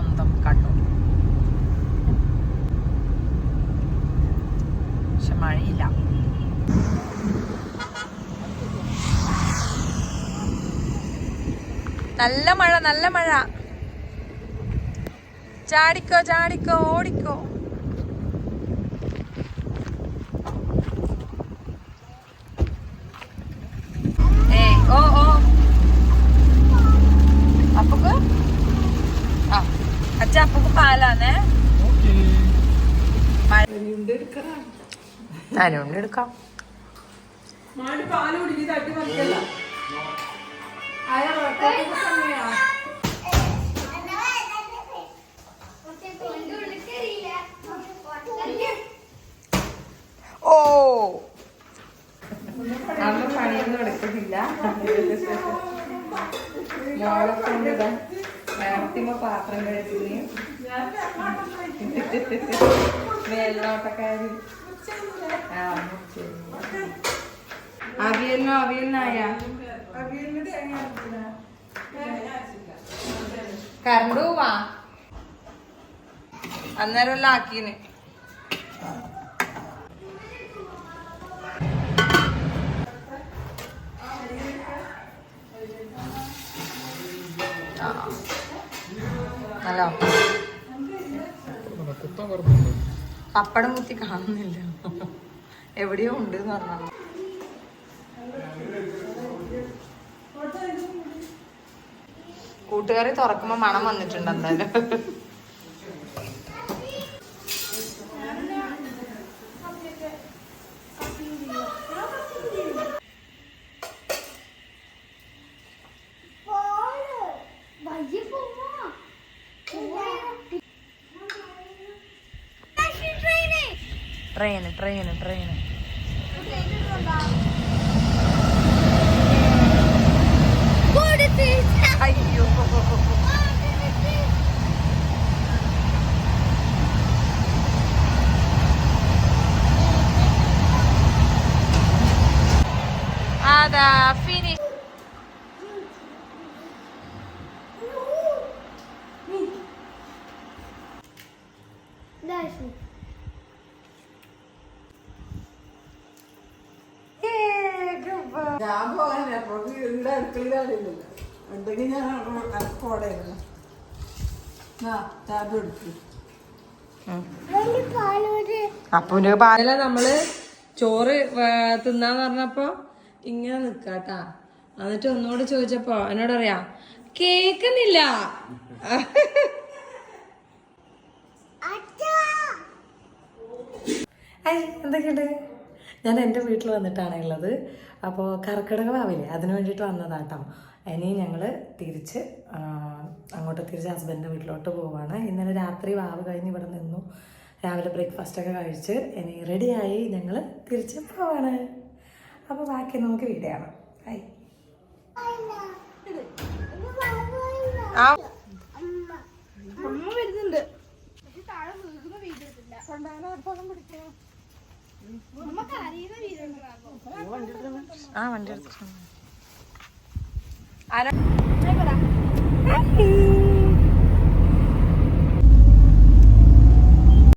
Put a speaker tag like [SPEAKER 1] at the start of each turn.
[SPEAKER 1] സ്വന്തം കണ്ണു പക്ഷെ മഴയില്ല. നല്ല മഴ നല്ല മഴ. ചാടിക്കോ ചാടിക്കോ ഓടിക്കോ. അച്ഛ അപ്പക്ക് പാലാന്നേ? ഞാനുണ്ട് എടുക്കാം ഓ.
[SPEAKER 2] അന്ന് പണിയൊന്നും എടുക്കുന്നില്ല മോളെ നേരത്തിമ പാത്രം മേൽനോട്ടക്കാരി. ആ അവിയലിനോ അവിയലിനായ? കറണ്ട് പോവാ.
[SPEAKER 1] അന്നേരം എല്ലാം ആക്കീന് ഹലോ. പപ്പടം കുത്തി കാണുന്നില്ല. എവിടെയോ ഉണ്ട് എന്ന് പറഞ്ഞു. കൂട്ടുകാരി തുറക്കുമ്പോ മണം വന്നിട്ടുണ്ട് എന്തായാലും. ട്രെയിന് ട്രെയിന് ട്രെയിന് അയ്യോ. അതാ
[SPEAKER 2] ഞാൻ പോകാൻ അപ്പോഴേക്ക് ഇവിടെ അടുക്കളയിലാണില്ല ഉണ്ടെങ്കിൽ ഞാൻ അനക്കോടായിരുന്നു ആ ടാബ് എടുത്തു
[SPEAKER 1] അപ്പുവിന്റെ പാല നമ്മൾ ചോറ് തിന്നാന്ന് പറഞ്ഞപ്പോ ഇങ്ങനെ നിക്കാട്ടാ. എന്നിട്ട് ഒന്നുകൂടെ ചോദിച്ചപ്പോ എന്നോട് പറയാ കേക്കുന്നില്ല. എന്തൊക്കെയുണ്ട്? ഞാൻ എന്റെ വീട്ടിൽ വന്നിട്ടാണ് ഉള്ളത്. അപ്പോൾ കർക്കിടക വാവില്ലേ അതിന് വേണ്ടിയിട്ട് വന്നതാട്ടോ. ഇനി ഞങ്ങൾ തിരിച്ച് അങ്ങോട്ട് തിരിച്ച് ഹസ്ബൻഡിന്റെ വീട്ടിലോട്ട് പോവാണ്. ഇന്നലെ രാത്രി വാവ് കഴിഞ്ഞ് ഇവിടെ നിന്നു. രാവിലെ ബ്രേക്ക്ഫാസ്റ്റൊക്കെ കഴിച്ച് ഇനി റെഡിയായി ഞങ്ങൾ തിരിച്ച് പോവാണ്. അപ്പോൾ ബാക്കി നമുക്ക് വീഡിയോ ഹൈ
[SPEAKER 3] അമ്മ വരുന്നുണ്ട്. പക്ഷെ താഴെ വീഴുന്ന വീട് കൊണ്ടാണ് അറിയുന്ന വീടുണ്ടാകും
[SPEAKER 1] ആ വണ്ടി എടുത്തു. ആരാ?